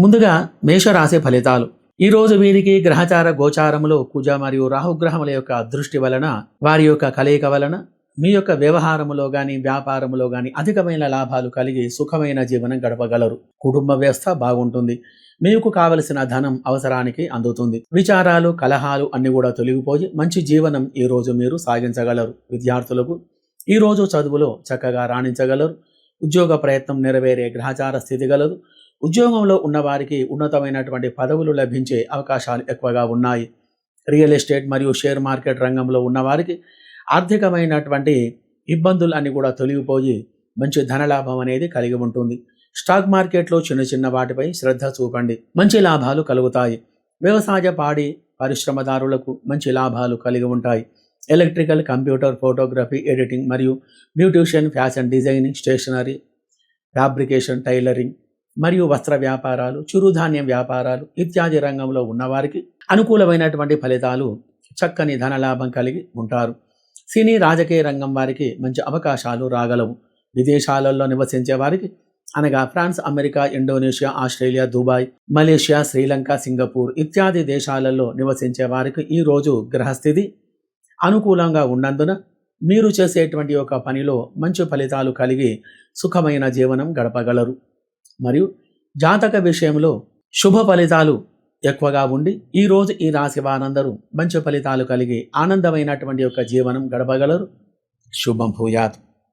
ముందుగా మేషరాశి ఫలితాలు. ఈరోజు వీరికి గ్రహచార గోచారములో కుజ మరియు రాహుగ్రహముల యొక్క దృష్టి వలన వారి యొక్క కలయిక వలన మీ యొక్క వ్యవహారములో గాని వ్యాపారములో గాని అధికమైన లాభాలు కలిగి సుఖమైన జీవనం గడపగలరు. కుటుంబ వ్యవస్థ బాగుంటుంది. మీకు కావలసిన ధనం అవసరానికి అందుతుంది. విచారాలు కలహాలు అన్ని కూడా తొలగిపోయి మంచి జీవనం ఈ రోజు మీరు సాగించగలరు. విద్యార్థులకు ఈరోజు చదువులో చక్కగా రాణించగలరు. ఉద్యోగ ప్రయత్నం నెరవేరే గ్రహచార స్థితి గలదు. ఉద్యోగంలో ఉన్నవారికి ఉన్నతమైనటువంటి పదవులు లభించే అవకాశాలు ఎక్కువగా ఉన్నాయి. రియల్ ఎస్టేట్ మరియు షేర్ మార్కెట్ రంగంలో ఉన్నవారికి ఆర్థికమైనటువంటి ఇబ్బందులు అన్ని కూడా తొలగిపోయి మంచి ధనలాభం అనేది కలిగి ఉంటుంది. స్టాక్ మార్కెట్లో చిన్న చిన్న వాటిపై శ్రద్ధ చూపండి. మంచి లాభాలు కలుగుతాయి. వ్యవసాయ పాడి పరిశ్రమదారులకు మంచి లాభాలు కలిగి ఉంటాయి. ఎలక్ట్రికల్ కంప్యూటర్ ఫోటోగ్రఫీ ఎడిటింగ్ మరియు beautician fashion designing stationery fabrication tailoring మరియు వస్త్ర వ్యాపారాలు చిరుధాన్యం వ్యాపారాలు ఇత్యాది రంగంలో ఉన్నవారికి అనుకూలమైనటువంటి ఫలితాలు చక్కని ధనలాభం కలిగి ఉంటారు. సినీ రాజకీయ రంగం వారికి మంచి అవకాశాలు రాగలవు. విదేశాలలో నివసించే వారికి అనగా France America Indonesia Australia Dubai Malaysia Sri Lanka Singapore ఇత్యాది దేశాలలో నివసించే వారికి ఈ రోజు గ్రహస్థితి అనుకూలంగా ఉన్నందున మీరు చేసేటువంటి ఒక పనిలో మంచి ఫలితాలు కలిగి సుఖమైన జీవనం గడపగలరు. మరియు జాతక విషయంలో శుభ ఫలితాలు ఎక్కువగా ఉండి ఈ రోజు ఈ రాశి వారందరూ మంచి ఫలితాలు కలిగి ఆనందమైనటువంటి యొక్క జీవనం గడపగలరు. శుభం భూయాత్.